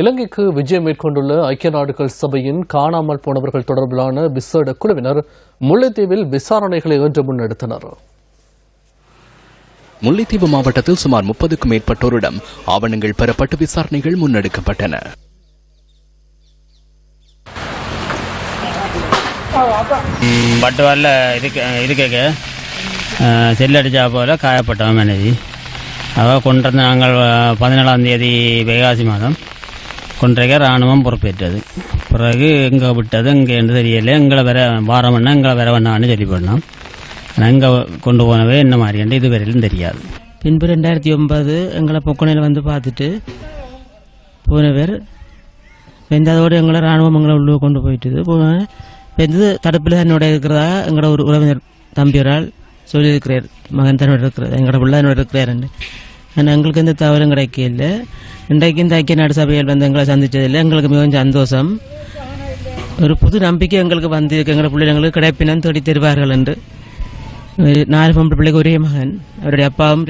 இலங்கைக்கு விஜயம் மேற்கொண்டுள்ள ஐக்கிய நாடுகள் சபையின் காணாமல் போனவர்கள் தொடர்பிலான விசேட குழுவினர் முல்லைத்தீவில் விசாரணைகளை இன்று முன்னெடுத்தனர். முல்லைத்தீவு மாவட்டத்தில் சுமார் முப்பதுக்கும் மேற்பட்டோரிடம் ஆவணங்கள் பெறப்பட்டு விசாரணைகள் முன்னெடுக்கப்பட்டன. பட்டுவாரில் இருக்க செல்லடிச்சா போல காயப்பட்டவன் மனைவி. அவள் கொண்டிருந்த நாங்கள் பதினேழாம் தேதி வைகாசி மாதம். கொன்றைக்க இராணுவம் பொறுப்பேற்றது. பிறகு எங்கே விட்டது இங்கே என்று தெரியல. எங்களை வர வாரம்னா எங்களை வர வேணான்னு சொல்லி போடணும் ஆனால் எங்கே கொண்டு போனவே என்ன மாதிரி இது வரையிலும் தெரியாது. பின்பு ரெண்டாயிரத்தி ஒன்பது எங்களை பொக்கனையில் வந்து பார்த்துட்டு போனவர் வெந்ததோடு எங்களை ராணுவம் எங்களை உள்ளே கொண்டு போயிட்டுது. போன வெந்தது தடுப்பில் தன்னோட இருக்கிறதா எங்களோட ஒரு உறவினர் தம்பியரால் சொல்லியிருக்கிறார் மகன் தன்னோட இருக்கிறது எங்களோட பிள்ளை தன்னோட இருக்கிறாருன்னு ஆனால் எங்களுக்கு எந்த தவறும் கிடைக்கல இன்றைக்கு இந்த ஐக்கிய நாடு சபையில் வந்து எங்களை சந்தித்ததில் எங்களுக்கு மிகவும் சந்தோஷம். ஒரு புது நம்பிக்கை எங்களுக்கு வந்து எங்களை பிள்ளைங்களுக்கு கிடைப்பினம் தேடி தருவார்கள் என்று. நாலு பொம்பளை பிள்ளைக்கு ஒரே மகன். அவருடைய அப்பாவும்